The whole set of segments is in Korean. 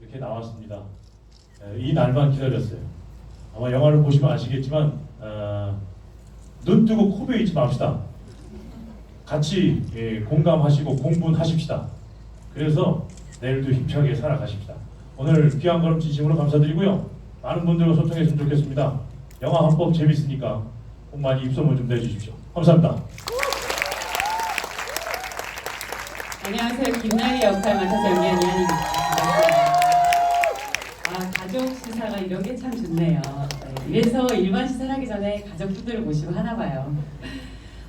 이렇게 나왔습니다. 에, 이 날만 기다렸어요. 아마 영화를 보시면 아시겠지만 어, 눈 뜨고 코 베이지 맙시다. 같이 예, 공감하시고 공분하십시다. 그래서 내일도 힘차게 살아가십시다. 오늘 귀한 걸음 진심으로 감사드리고요. 많은 분들과 소통했으면 좋겠습니다. 영화 한법 재밌으니까 꼭 많이 입소문 좀 내주십시오. 감사합니다. 안녕하세요. 김나희 역할 맡아서 연기한 이한입니다. 아, 가족 시사가 이런 게 참 좋네요. 네, 이래서 일반 시사를 하기 전에 가족분들을 모시고 하나 봐요.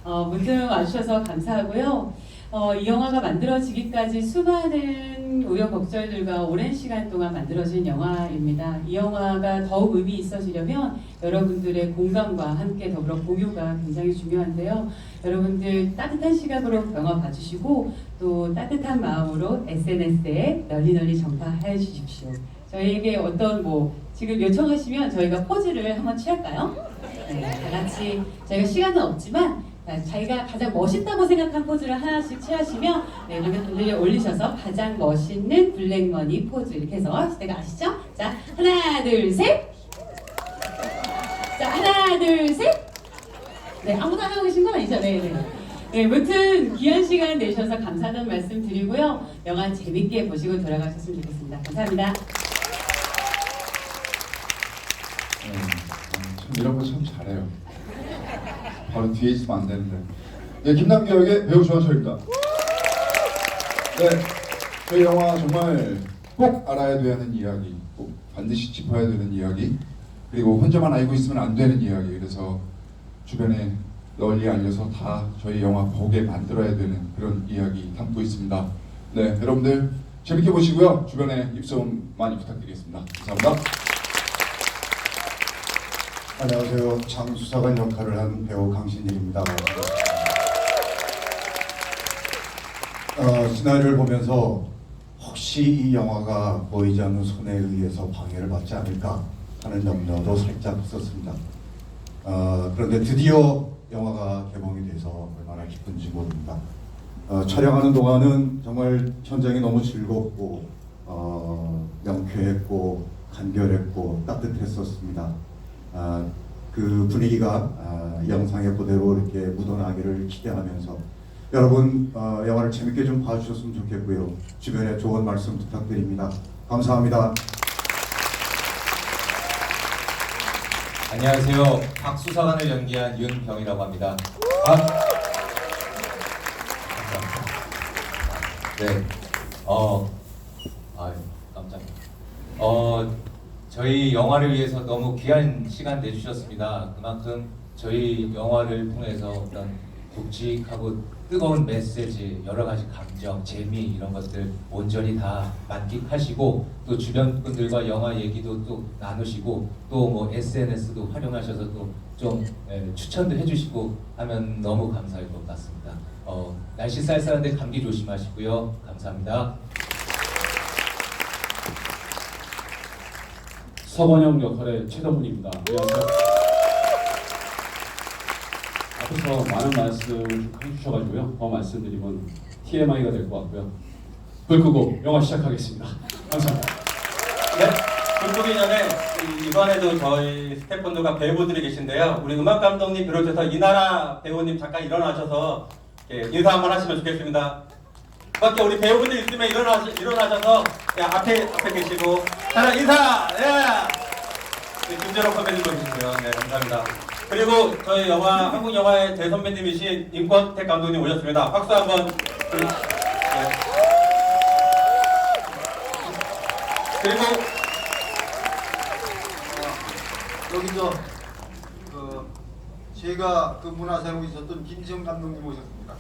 어, 문득 와주셔서 감사하고요. 어, 이 영화가 만들어지기까지 수많은 우여곡절들과 오랜 시간 동안 만들어진 영화입니다. 이 영화가 더욱 의미 있어지려면 여러분들의 공감과 함께 더불어 공유가 굉장히 중요한데요. 여러분들 따뜻한 시각으로 영화 봐주시고 또 따뜻한 마음으로 SNS에 널리 널리 전파해 주십시오. 저희에게 어떤 뭐 지금 요청하시면 저희가 포즈를 한번 취할까요? 네, 다 같이 저희가 시간은 없지만 자, 자기가 가장 멋있다고 생각한 포즈를 하나씩 취하시면 네, 관객분들이 올리셔서 가장 멋있는 블랙머니 포즈 이렇게 해서 내가 아시죠? 자 하나 둘 셋. 자 하나 둘 셋. 네 아무나 하고 계신 건 아니죠? 네, 네. 네, 무튼 귀한 시간 내주셔서 감사하다는 말씀 드리고요. 영화 재밌게 보시고 돌아가셨으면 좋겠습니다. 감사합니다. 네, 음, 참 이런 거 참 잘해요. 바로 뒤에 있으면 안 되는데. 네, 김남기 역의 배우 조한철입니다. 네, 저희 영화 정말 꼭 알아야 되는 이야기, 꼭 반드시 짚어야 되는 이야기, 그리고 혼자만 알고 있으면 안 되는 이야기. 그래서 주변에 널리 알려서 다 저희 영화 보게 만들어야 되는 그런 이야기 담고 있습니다. 네, 여러분들 재밌게 보시고요. 주변에 입소문 많이 부탁드리겠습니다. 감사합니다. 안녕하세요. 장수사관 역할을 한 배우 강신일입니다. 어, 시나리오를 보면서 혹시 이 영화가 보이지 않는 손에 의해서 방해를 받지 않을까 하는 염려도 살짝 있었습니다. 어, 그런데 드디어 영화가 개봉이 돼서 얼마나 기쁜지 모릅니다. 어, 촬영하는 동안은 정말 현장이 너무 즐겁고 어, 명쾌했고 간결했고 따뜻했었습니다. 아, 그 분위기가 아, 영상에 그대로 이렇게 묻어나기를 기대하면서 여러분 어, 영화를 재밌게 좀 봐주셨으면 좋겠고요. 주변에 좋은 말씀 부탁드립니다. 감사합니다. 안녕하세요. 박수사관을 연기한 윤병이라고 합니다. 아. 네. 어. 아, 깜짝이야. 어, 저희 영화를 위해서 너무 귀한 시간 내주셨습니다. 그만큼 저희 영화를 통해서 어떤 굵직하고 뜨거운 메시지, 여러 가지 감정, 재미 이런 것들 온전히 다 만끽하시고 또 주변 분들과 영화 얘기도 또 나누시고 또 뭐 SNS도 활용하셔서 또좀 추천도 해주시고 하면 너무 감사할 것 같습니다. 어, 날씨 쌀쌀한데 감기 조심하시고요. 감사합니다. 서번영 역할의 최덕훈입니다. 안녕하세요. 앞에서 많은 말씀을 해주셔가지고요. 더 말씀드리면 TMI가 될 것 같고요. 불 끄고 영화 시작하겠습니다. 감사합니다. 네, 불보기 전에 이- 이번에도 저희 스태프분들과 배우분들이 계신데요. 우리 음악 감독님 비롯해서 이나라 배우님 잠깐 일어나셔서 인사 한번 하시면 좋겠습니다. 밖에 우리 배우분들 있으면 일어나 일어나셔서 예, 앞에 앞에 계시고 하나 인사. 예. 네, 김재록 선배님도 계시고요. 네, 감사합니다. 그리고 저희 영화 한국 영화의 대선배님이신 임권택 감독님 오셨습니다. 박수 한번. 네. 그리고 여기서 그 제가 근무나 세우고 있었던 김지영 감독님 오셨습니다.